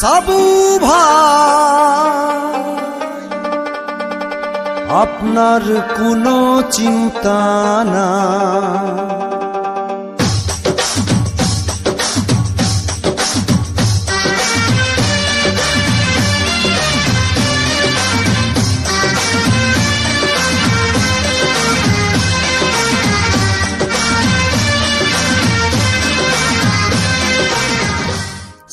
সাবু আপনার কোনো চিন্তা না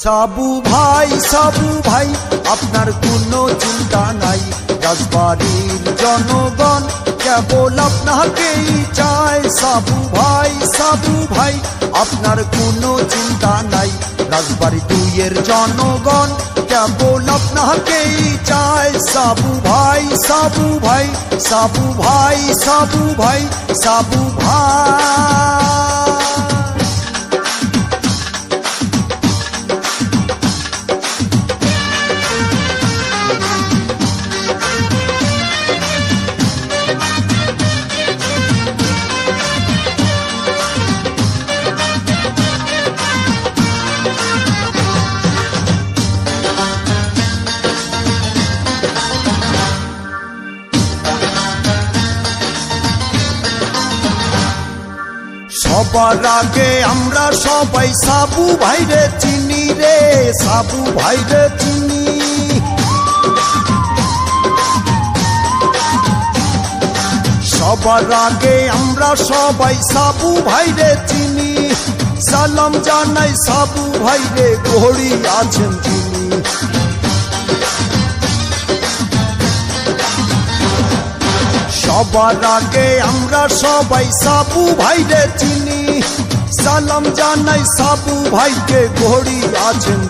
সাবু ভাই সাবু ভাই, আপনার কোনো চিন্তা নাই। রাজবাড়ির জনগণ কেবল আপনাকেই চায়। সাবু ভাই সাবু ভাই, আপনার কোনো চিন্তা নাই। রাজবাড়ি দুইয়ের জনগণ কেবল আপনাকেই চায়। সাবু ভাই সাবু ভাই সাবু ভাই সাবু ভাই সাবু ভাই। সবার আগে আমরা সবাই সাবু ভাইরে চিনি রে, সাবু ভাইরে চিনি। সবার আগে আমরা সবাই সাবু ভাইরে চিনি। সালাম জানাই সাবু ভাইরে, ঘড়ি আছেন তিনি। সবার আগে আমরা সবাই সাবু ভাইরে চিনি। সালাম জানাই সাবু ভাইকে ঘড়ি আছেন